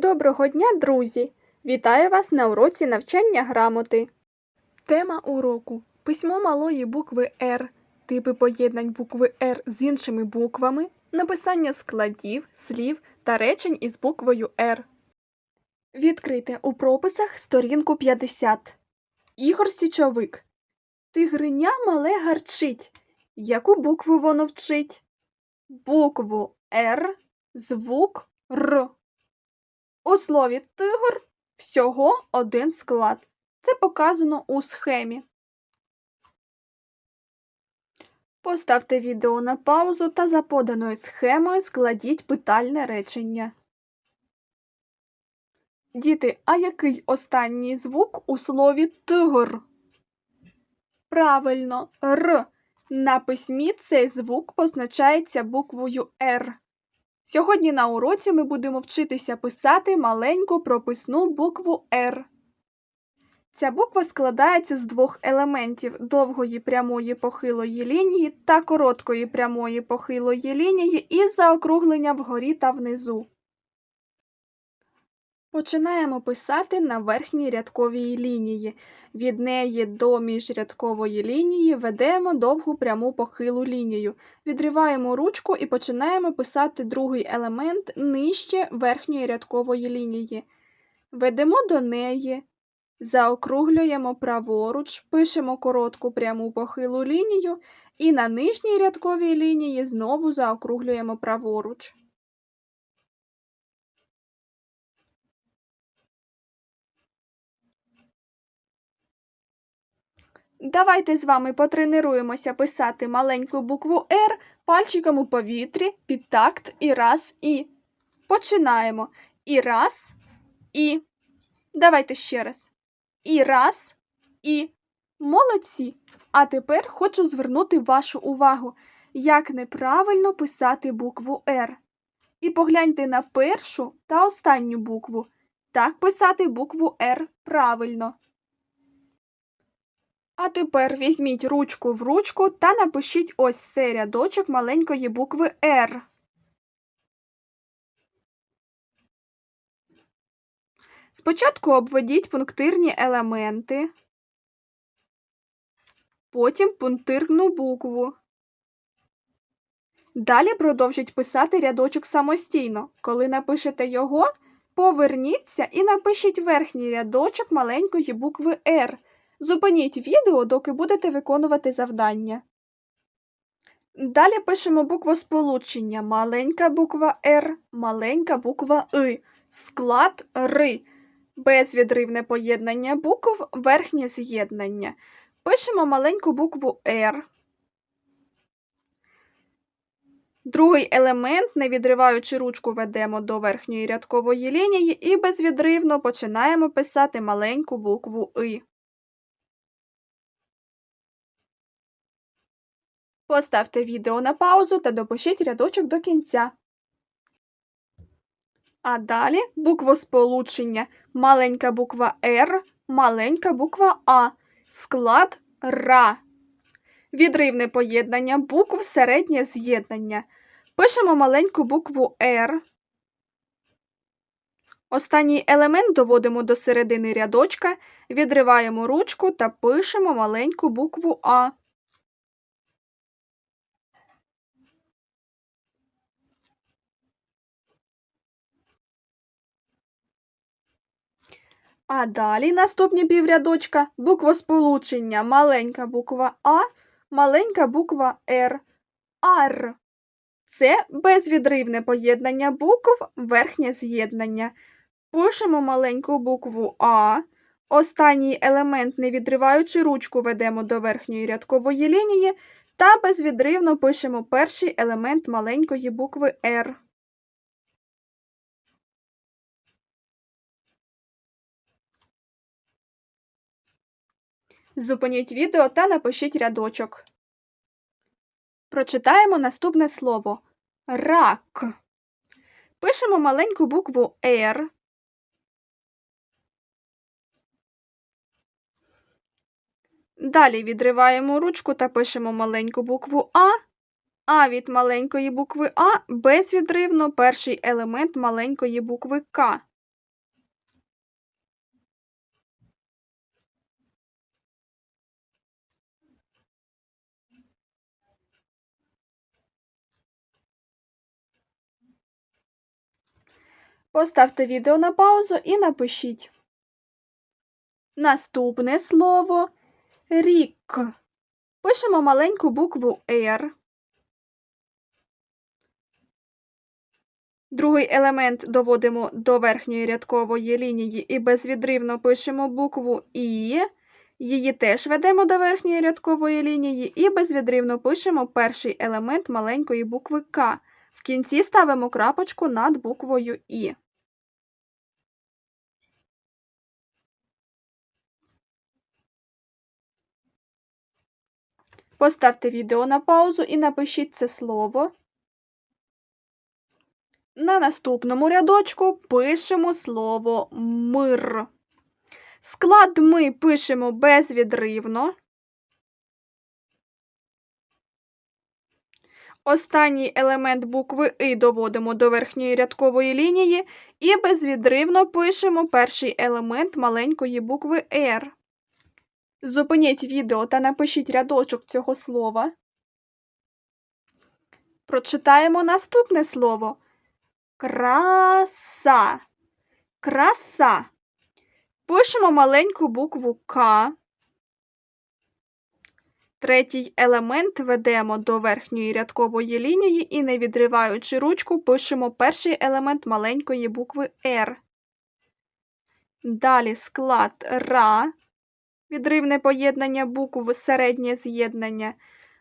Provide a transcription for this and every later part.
Доброго дня, друзі! Вітаю вас на уроці навчання грамоти. Тема уроку письмо малої букви Р, типи поєднань букви Р з іншими буквами, написання складів, слів та речень із буквою Р. Відкрийте у прописах сторінку 50. Ігор Січовик. Тигриня мале гарчить. Яку букву воно вчить? Букву Р, звук Р. У слові тигр всього один склад. Це показано у схемі. Поставте відео на паузу та за поданою схемою складіть питальне речення. Діти, а який останній звук у слові тигр? Правильно, Р. На письмі цей звук позначається буквою Р. Сьогодні на уроці ми будемо вчитися писати маленьку прописну букву Р. Ця буква складається з двох елементів довгої прямої похилої лінії та короткої прямої похилої лінії із заокруглення вгорі та внизу. Починаємо писати на верхній рядковій лінії. Від неї до міжрядкової лінії ведемо довгу пряму похилу лінію. Відриваємо ручку і починаємо писати другий елемент нижче верхньої рядкової лінії. Ведемо до неї, заокруглюємо праворуч, пишемо коротку пряму похилу лінію і на нижній рядковій лінії знову заокруглюємо праворуч. Давайте з вами потренуємося писати маленьку букву Р пальчиком у повітрі під такт і раз і. Починаємо. І раз, і. Давайте ще раз. І раз, і. Молодці. А тепер хочу звернути вашу увагу, як неправильно писати букву Р. І погляньте на першу та останню букву. Так писати букву Р правильно. А тепер візьміть ручку в ручку та напишіть ось цей рядочок маленької букви Р. Спочатку обведіть пунктирні елементи, потім пунктирну букву. Далі продовжіть писати рядочок самостійно. Коли напишете його, поверніться і напишіть верхній рядочок маленької букви Р. Зупиніть відео, доки будете виконувати завдання. Далі пишемо буквосполучення маленька буква Р, маленька буква И, склад Ри, безвідривне поєднання букв, верхнє з'єднання. Пишемо маленьку букву Р. Другий елемент, не відриваючи ручку, ведемо до верхньої рядкової лінії і безвідривно починаємо писати маленьку букву И. Поставте відео на паузу та допишіть рядочок до кінця. А далі буквосполучення маленька буква Р, маленька буква А, склад РА. Відривне поєднання букв середнє з'єднання. Пишемо маленьку букву Р. Останній елемент доводимо до середини рядочка, відриваємо ручку та пишемо маленьку букву А. А далі наступні піврядочка буквосполучення маленька буква А, маленька буква Р. Ар. Це безвідривне поєднання букв, верхнє з'єднання. Пишемо маленьку букву А. Останній елемент, не відриваючи ручку, ведемо до верхньої рядкової лінії та безвідривно пишемо перший елемент маленької букви Р. Зупиніть відео та напишіть рядочок. Прочитаємо наступне слово рак. Пишемо маленьку букву Р. Далі відриваємо ручку та пишемо маленьку букву А. А від маленької букви А безвідривно перший елемент маленької букви К. Поставте відео на паузу і напишіть. Наступне слово рік. Пишемо маленьку букву R. Другий елемент доводимо до верхньої рядкової лінії і безвідривно пишемо букву І. Її теж ведемо до верхньої рядкової лінії і безвідривно пишемо перший елемент маленької букви К. В кінці ставимо крапочку над буквою І. Поставте відео на паузу і напишіть це слово. На наступному рядочку пишемо слово мир. Склад ми пишемо безвідривно. Останній елемент букви И доводимо до верхньої рядкової лінії і безвідривно пишемо перший елемент маленької букви Р. Зупиніть відео та напишіть рядочок цього слова. Прочитаємо наступне слово. Краса. Краса. Пишемо маленьку букву К. Третій елемент ведемо до верхньої рядкової лінії і, не відриваючи ручку, пишемо перший елемент маленької букви Р. Далі склад РА, відривне поєднання букв середнє з'єднання.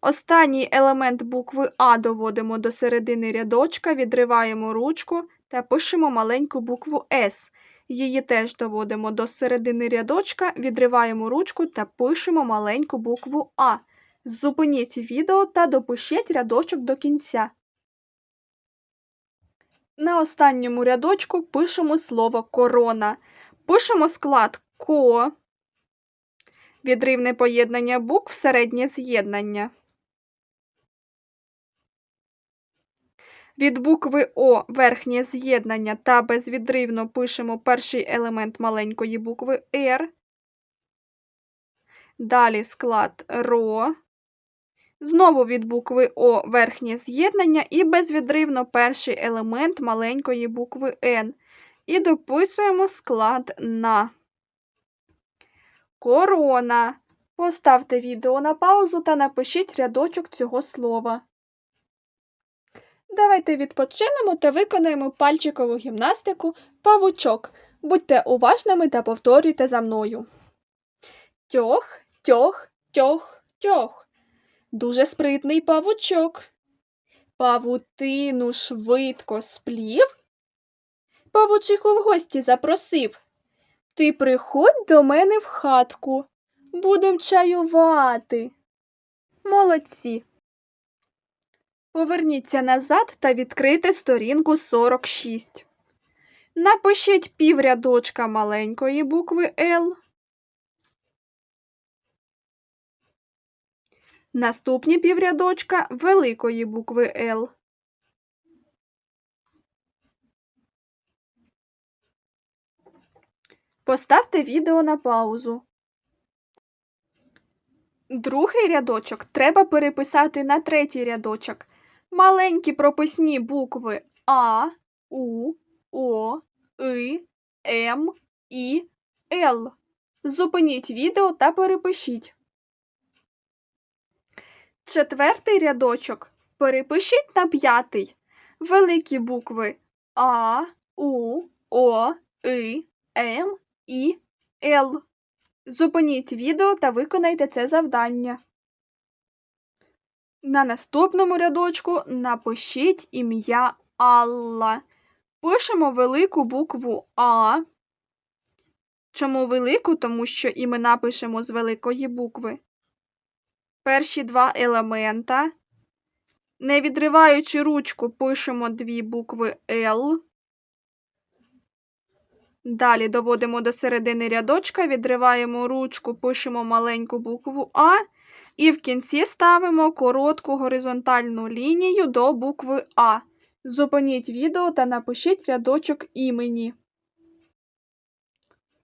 Останній елемент букви А доводимо до середини рядочка, відриваємо ручку та пишемо маленьку букву С. Її теж доводимо до середини рядочка, відриваємо ручку та пишемо маленьку букву А. Зупиніть відео та допишіть рядочок до кінця. На останньому рядочку пишемо слово корона. Пишемо склад ко, відривне поєднання букв середнє з'єднання. Від букви О верхнє з'єднання та безвідривно пишемо перший елемент маленької букви Р. Далі склад РО. Знову від букви О верхнє з'єднання і безвідривно перший елемент маленької букви Н. І дописуємо склад на. Корона. Поставте відео на паузу та напишіть рядочок цього слова. Давайте відпочинемо та виконаємо пальчикову гімнастику павучок. Будьте уважними та повторюйте за мною. Тьох, тьох, тьох, тьох. Дуже спритний павучок. Павутину швидко сплів. Павучиху в гості запросив. Ти приходь до мене в хатку. Будем чаювати. Молодці. Поверніться назад та відкрийте сторінку 46. Напишіть піврядочка маленької букви Л. Наступні піврядочка великої букви Л. Поставте відео на паузу. Другий рядочок треба переписати на третій рядочок. Маленькі прописні букви А, У, О, И, М, І, Л. Зупиніть відео та перепишіть. Четвертий рядочок перепишіть на п'ятий. Великі букви А, У, О, И, М, І, Л. Зупиніть відео та виконайте це завдання. На наступному рядочку напишіть ім'я Алла. Пишемо велику букву А. Чому велику? Тому що імена пишемо з великої букви. Перші два елемента. Не відриваючи ручку, пишемо дві букви Л. Далі доводимо до середини рядочка, відриваємо ручку, пишемо маленьку букву А. І в кінці ставимо коротку горизонтальну лінію до букви А. Зупиніть відео та напишіть рядочок імені.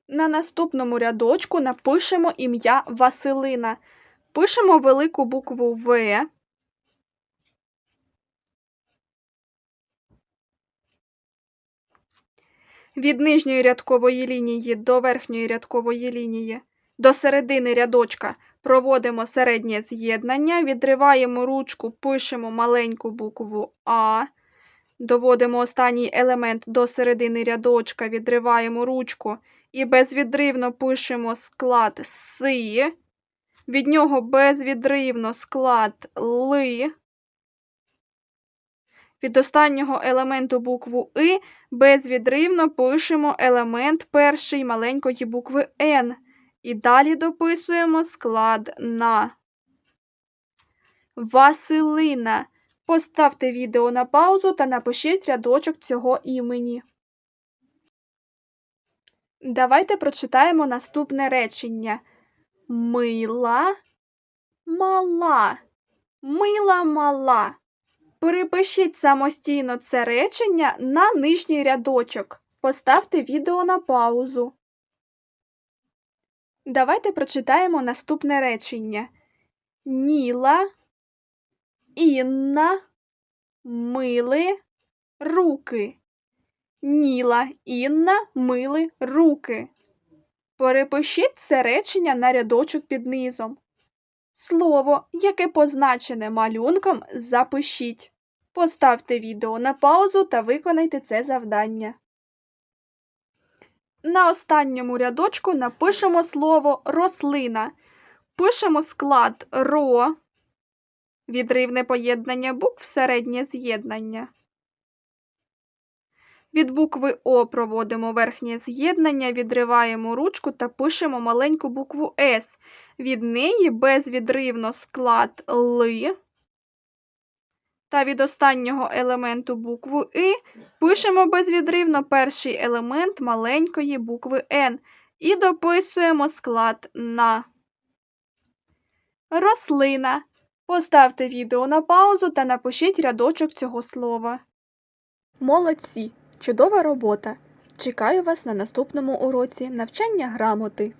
На наступному рядочку напишемо ім'я Василина. Пишемо велику букву В. від нижньої рядкової лінії до верхньої рядкової лінії до середини рядочка проводимо середнє з'єднання, відриваємо ручку, пишемо маленьку букву А, доводимо останній елемент до середини рядочка, відриваємо ручку і безвідривно пишемо склад Си, від нього безвідривно склад Ли. Від останнього елементу букву И безвідривно пишемо елемент перший маленької букви Н. І далі дописуємо склад на. Василина. Поставте відео на паузу та напишіть рядочок цього імені. Давайте прочитаємо наступне речення. Мила мала. Мила мала. Перепишіть самостійно це речення на нижній рядочок. Поставте відео на паузу. Давайте прочитаємо наступне речення. Ніла, Інна, мили руки. Ніла, Інна, мили руки. Перепишіть це речення на рядочок під низом. Слово, яке позначене малюнком, запишіть. Поставте відео на паузу та виконайте це завдання. На останньому рядочку напишемо слово рослина. Пишемо склад ро, відривне поєднання букв середнє з'єднання. Від букви О проводимо верхнє з'єднання, відриваємо ручку та пишемо маленьку букву С. Від неї безвідривно склад Ли. Та від останнього елементу букву И пишемо безвідривно перший елемент маленької букви Н і дописуємо склад на. Рослина. Поставте відео на паузу та напишіть рядочок цього слова. Молодці! Чудова робота! Чекаю вас на наступному уроці навчання грамоти.